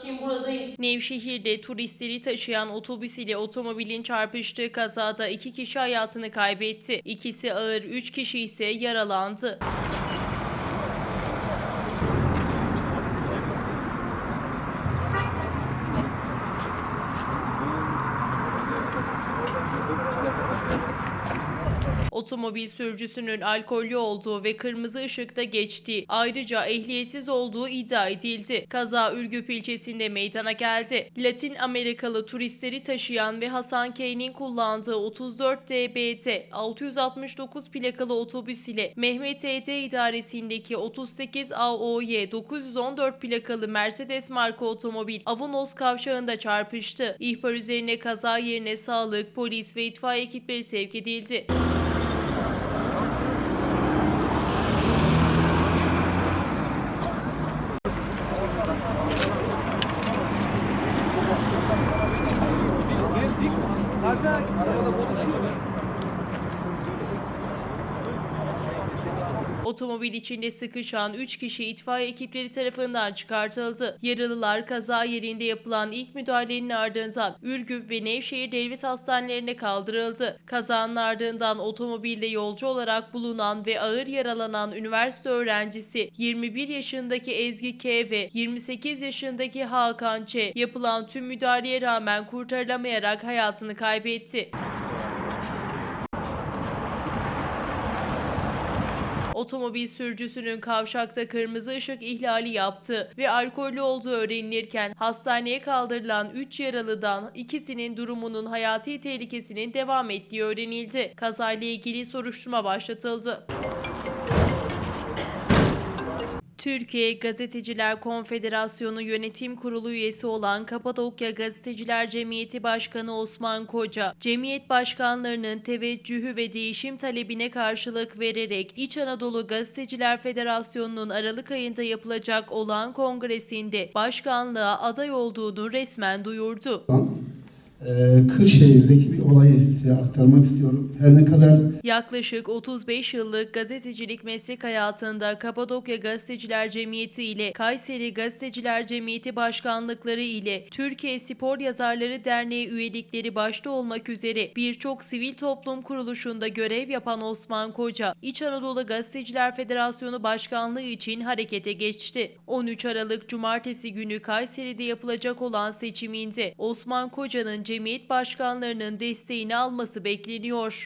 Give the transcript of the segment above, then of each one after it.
için buradayız. Nevşehir'de turistleri taşıyan otobüs ile otomobilin çarpıştığı kazada iki kişi hayatını kaybetti. İkisi ağır, üç kişi ise yaralandı. Otomobil sürücüsünün alkollü olduğu ve kırmızı ışıkta geçtiği, ayrıca ehliyetsiz olduğu iddia edildi. Kaza Ürgüp ilçesinde meydana geldi. Latin Amerikalı turistleri taşıyan ve Hasan K'nin kullandığı 34 DBT 669 plakalı otobüs ile Mehmet ED idaresindeki 38 AOY 914 plakalı Mercedes marka otomobil Avanos kavşağında çarpıştı. İhbar üzerine kaza yerine sağlık, polis ve itfaiye ekipleri sevk edildi. Geldik. Kaza arabada konuşuyorlar. Otomobil içinde sıkışan 3 kişi itfaiye ekipleri tarafından çıkartıldı. Yaralılar kaza yerinde yapılan ilk müdahalenin ardından Ürgüp ve Nevşehir Devlet Hastanelerine kaldırıldı. Kazanın ardından otomobilde yolcu olarak bulunan ve ağır yaralanan üniversite öğrencisi 21 yaşındaki Ezgi K ve 28 yaşındaki Hakan Ç yapılan tüm müdahaleye rağmen kurtarılamayarak hayatını kaybetti. Otomobil sürücüsünün kavşakta kırmızı ışık ihlali yaptığı ve alkollü olduğu öğrenilirken hastaneye kaldırılan 3 yaralıdan ikisinin durumunun hayati tehlikesinin devam ettiği öğrenildi. Kazayla ilgili soruşturma başlatıldı. Türkiye Gazeteciler Konfederasyonu Yönetim Kurulu üyesi olan Kapadokya Gazeteciler Cemiyeti Başkanı Osman Koca, cemiyet başkanlarının teveccühü ve değişim talebine karşılık vererek İç Anadolu Gazeteciler Federasyonu'nun Aralık ayında yapılacak olan kongresinde başkanlığa aday olduğunu resmen duyurdu. Ee, Kırşehir'deki bir olayı size aktarmak istiyorum. Her ne kadar Yaklaşık 35 yıllık gazetecilik meslek hayatında Kapadokya Gazeteciler Cemiyeti ile Kayseri Gazeteciler Cemiyeti başkanlıkları ile Türkiye Spor Yazarları Derneği üyelikleri başta olmak üzere birçok sivil toplum kuruluşunda görev yapan Osman Koca, İç Anadolu Gazeteciler Federasyonu Başkanlığı için harekete geçti. 13 Aralık Cumartesi günü Kayseri'de yapılacak olan seçiminde Osman Koca'nın cemiyet başkanlarının desteğini alması bekleniyor.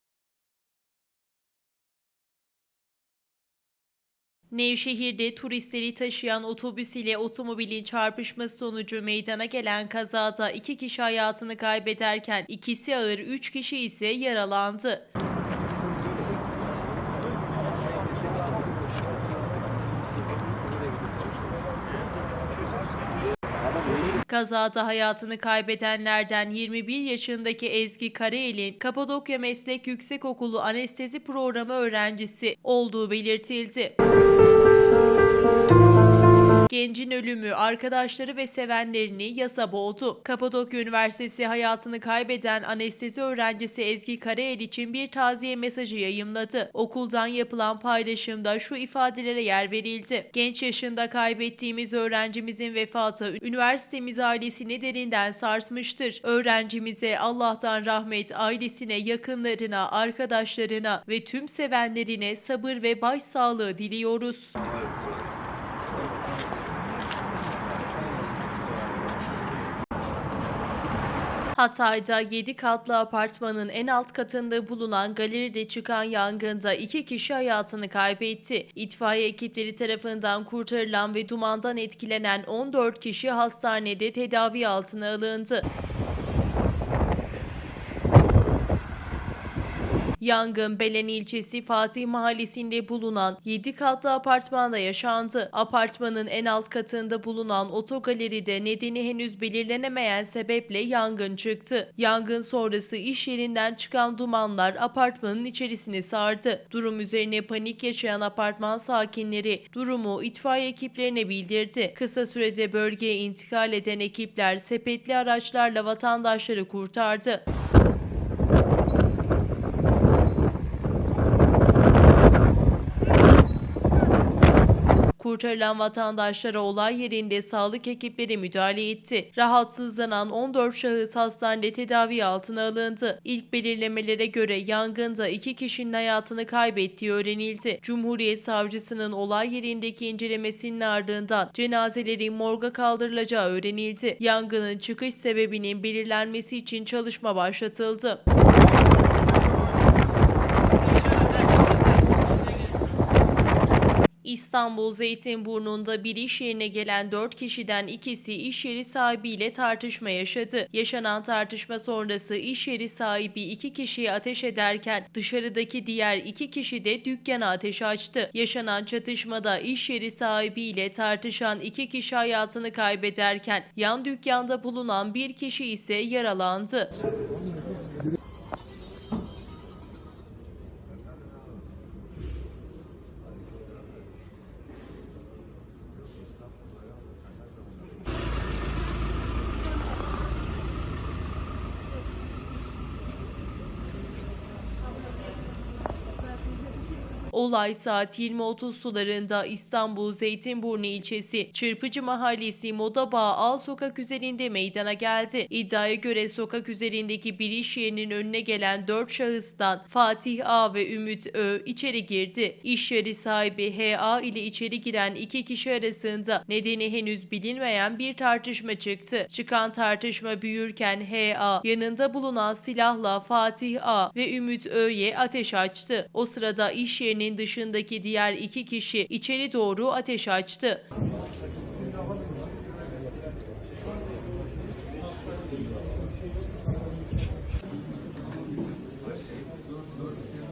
Nevşehir'de turistleri taşıyan otobüs ile otomobilin çarpışması sonucu meydana gelen kazada iki kişi hayatını kaybederken ikisi ağır, üç kişi ise yaralandı. Kazada hayatını kaybedenlerden 21 yaşındaki Ezgi Karael'in Kapadokya Meslek Yüksekokulu Anestezi Programı öğrencisi olduğu belirtildi. Gencin ölümü arkadaşları ve sevenlerini yasa boğdu. Kapadokya Üniversitesi hayatını kaybeden anestezi öğrencisi Ezgi Karael için bir taziye mesajı yayımladı. Okuldan yapılan paylaşımda şu ifadelere yer verildi. Genç yaşında kaybettiğimiz öğrencimizin vefatı üniversitemiz ailesini derinden sarsmıştır. Öğrencimize Allah'tan rahmet, ailesine, yakınlarına, arkadaşlarına ve tüm sevenlerine sabır ve başsağlığı diliyoruz. Hatay'da 7 katlı apartmanın en alt katında bulunan galeride çıkan yangında iki kişi hayatını kaybetti. İtfaiye ekipleri tarafından kurtarılan ve dumandan etkilenen 14 kişi hastanede tedavi altına alındı. Yangın Belen ilçesi Fatih Mahallesi'nde bulunan 7 katlı apartmanda yaşandı. Apartmanın en alt katında bulunan otogaleride nedeni henüz belirlenemeyen sebeple yangın çıktı. Yangın sonrası iş yerinden çıkan dumanlar apartmanın içerisini sardı. Durum üzerine panik yaşayan apartman sakinleri durumu itfaiye ekiplerine bildirdi. Kısa sürede bölgeye intikal eden ekipler sepetli araçlarla vatandaşları kurtardı. Kurtarılan vatandaşlara olay yerinde sağlık ekipleri müdahale etti. Rahatsızlanan 14 şahıs hastanede tedavi altına alındı. İlk belirlemelere göre yangında iki kişinin hayatını kaybettiği öğrenildi. Cumhuriyet Savcısının olay yerindeki incelemesinin ardından cenazelerin morga kaldırılacağı öğrenildi. Yangının çıkış sebebinin belirlenmesi için çalışma başlatıldı. İstanbul Zeytinburnu'nda bir iş yerine gelen 4 kişiden ikisi iş yeri sahibiyle tartışma yaşadı. Yaşanan tartışma sonrası iş yeri sahibi iki kişiye ateş ederken dışarıdaki diğer iki kişi de dükkana ateş açtı. Yaşanan çatışmada iş yeri sahibiyle tartışan iki kişi hayatını kaybederken yan dükkanda bulunan bir kişi ise yaralandı. Olay saat 20.30 sularında İstanbul Zeytinburnu ilçesi Çırpıcı Mahallesi Modabağ Al sokak üzerinde meydana geldi. İddiaya göre sokak üzerindeki bir iş yerinin önüne gelen 4 şahıstan Fatih A ve Ümit Ö içeri girdi. İş yeri sahibi HA ile içeri giren iki kişi arasında nedeni henüz bilinmeyen bir tartışma çıktı. Çıkan tartışma büyürken HA yanında bulunan silahla Fatih A ve Ümit Ö'ye ateş açtı. O sırada iş yerinin dışındaki diğer iki kişi içeri doğru ateş açtı.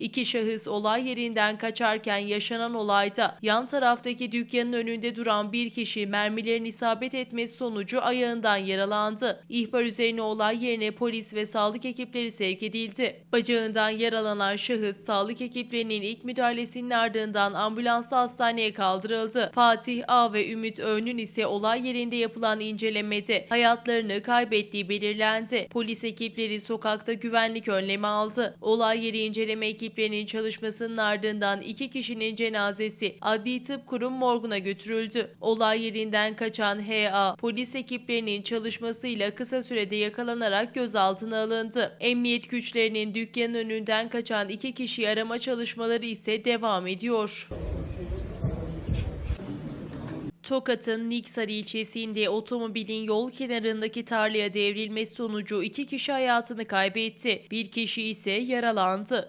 İki şahıs olay yerinden kaçarken yaşanan olayda yan taraftaki dükkanın önünde duran bir kişi mermilerin isabet etmesi sonucu ayağından yaralandı. İhbar üzerine olay yerine polis ve sağlık ekipleri sevk edildi. Bacağından yaralanan şahıs sağlık ekiplerinin ilk müdahalesinin ardından ambulansla hastaneye kaldırıldı. Fatih A ve Ümit Ön'ün ise olay yerinde yapılan incelemede hayatlarını kaybettiği belirlendi. Polis ekipleri sokakta güvenlik önlemi aldı. Olay yeri inceleme ekiplerinin çalışmasının ardından iki kişinin cenazesi Adli Tıp Kurum morguna götürüldü. Olay yerinden kaçan HA polis ekiplerinin çalışmasıyla kısa sürede yakalanarak gözaltına alındı. Emniyet güçlerinin dükkanın önünden kaçan iki kişiyi arama çalışmaları ise devam ediyor. Tokat'ın Niksar ilçesinde otomobilin yol kenarındaki tarlaya devrilmesi sonucu iki kişi hayatını kaybetti. Bir kişi ise yaralandı.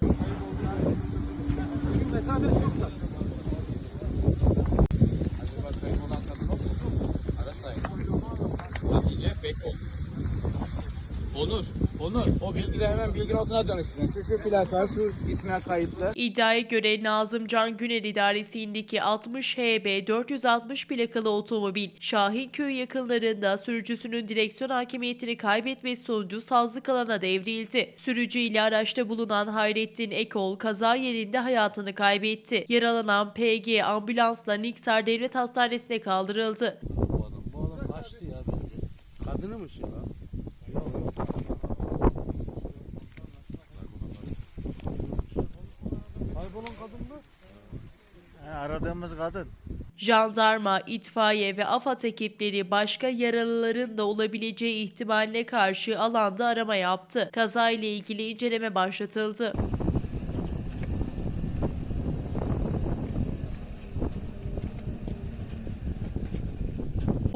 Onur, Onur. O bilgileri hemen bilgi notuna dönüştürün. Şu şu plaka, şu ismine kayıtlı. İddiaya göre Nazım Can Güner idaresindeki 60 HB 460 plakalı otomobil Şahinköy yakınlarında sürücüsünün direksiyon hakimiyetini kaybetmesi sonucu sazlık alana devrildi. Sürücü ile araçta bulunan Hayrettin Ekol kaza yerinde hayatını kaybetti. Yaralanan PG ambulansla Niksar Devlet Hastanesi'ne kaldırıldı. Kadınımış ya. Aradığımız kadın. Jandarma, itfaiye ve AFAD ekipleri başka yaralıların da olabileceği ihtimaline karşı alanda arama yaptı. Kazayla ilgili inceleme başlatıldı.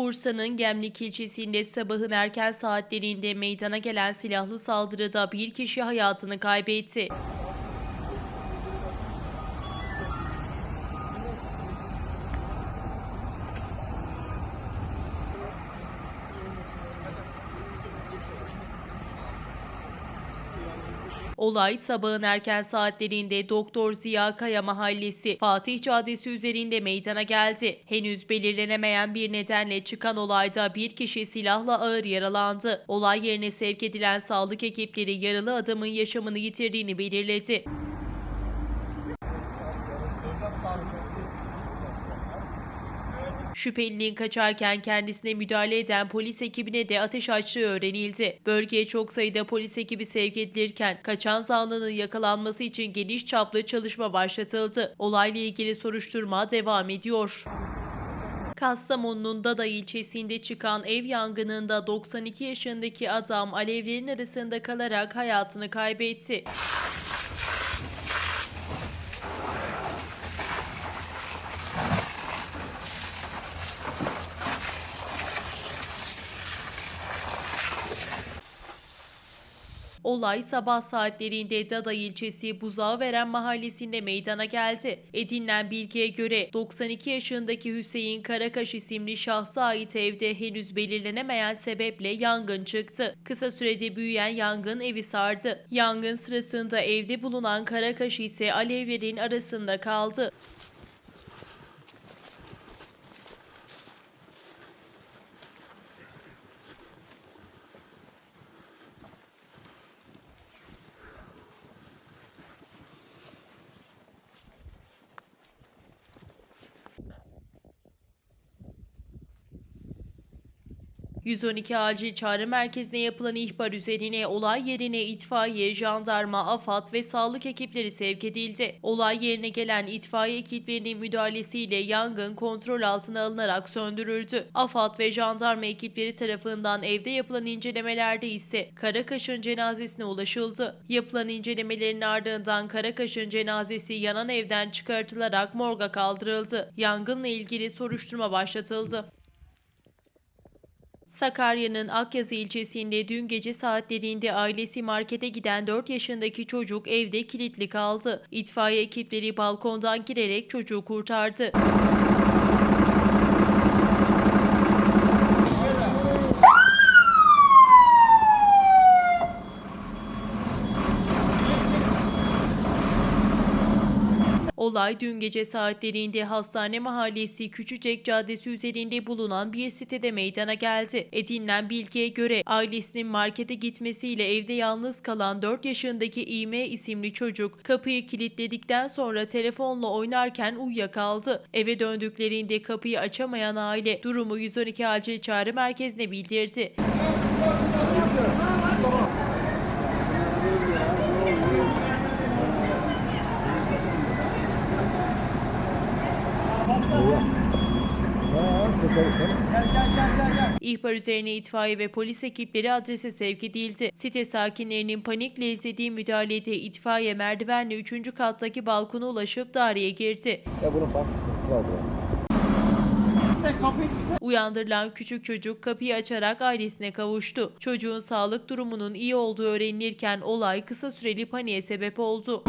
Bursa'nın Gemlik ilçesinde sabahın erken saatlerinde meydana gelen silahlı saldırıda bir kişi hayatını kaybetti. Olay sabahın erken saatlerinde Doktor Ziya Kaya Mahallesi Fatih Caddesi üzerinde meydana geldi. Henüz belirlenemeyen bir nedenle çıkan olayda bir kişi silahla ağır yaralandı. Olay yerine sevk edilen sağlık ekipleri yaralı adamın yaşamını yitirdiğini belirledi. Şüphelinin kaçarken kendisine müdahale eden polis ekibine de ateş açtığı öğrenildi. Bölgeye çok sayıda polis ekibi sevk edilirken kaçan zanlının yakalanması için geniş çaplı çalışma başlatıldı. Olayla ilgili soruşturma devam ediyor. Kastamonu'nun Dada ilçesinde çıkan ev yangınında 92 yaşındaki adam alevlerin arasında kalarak hayatını kaybetti. Olay sabah saatlerinde Dada ilçesi Buzağveren mahallesinde meydana geldi. Edinilen bilgiye göre 92 yaşındaki Hüseyin Karakaş isimli şahsa ait evde henüz belirlenemeyen sebeple yangın çıktı. Kısa sürede büyüyen yangın evi sardı. Yangın sırasında evde bulunan Karakaş ise alevlerin arasında kaldı. ...112 acil çağrı merkezine yapılan ihbar üzerine olay yerine itfaiye, jandarma, AFAD ve sağlık ekipleri sevk edildi. Olay yerine gelen itfaiye ekiplerinin müdahalesiyle yangın kontrol altına alınarak söndürüldü. AFAD ve jandarma ekipleri tarafından evde yapılan incelemelerde ise Karakaş'ın cenazesine ulaşıldı. Yapılan incelemelerin ardından Karakaş'ın cenazesi yanan evden çıkartılarak morga kaldırıldı. Yangınla ilgili soruşturma başlatıldı. Sakarya'nın Akyazı ilçesinde dün gece saatlerinde ailesi markete giden 4 yaşındaki çocuk evde kilitli kaldı. İtfaiye ekipleri balkondan girerek çocuğu kurtardı. Olay dün gece saatlerinde Hastane Mahallesi Küçücek Caddesi üzerinde bulunan bir sitede meydana geldi. Edinilen bilgiye göre ailesinin markete gitmesiyle evde yalnız kalan 4 yaşındaki İme isimli çocuk kapıyı kilitledikten sonra telefonla oynarken uyuyakaldı. Eve döndüklerinde kapıyı açamayan aile durumu 112 acil çağrı merkezine bildirdi. İhbar üzerine itfaiye ve polis ekipleri adrese sevk edildi. Site sakinlerinin panikle izlediği müdahalede itfaiye merdivenle 3. kattaki balkona ulaşıp daireye girdi. Uyandırılan küçük çocuk kapıyı açarak ailesine kavuştu. Çocuğun sağlık durumunun iyi olduğu öğrenilirken olay kısa süreli paniğe sebep oldu.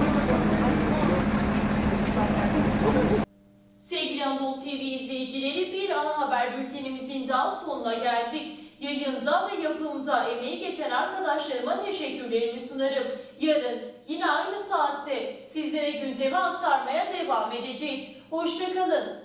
Sevgili Anadolu TV izleyicileri bir ana haber bültenimizin daha sonuna geldik. Yayında ve yapımda emeği geçen arkadaşlarıma teşekkürlerimi sunarım. Yarın yine aynı saatte sizlere gündemi aktarmaya devam edeceğiz. Hoşçakalın.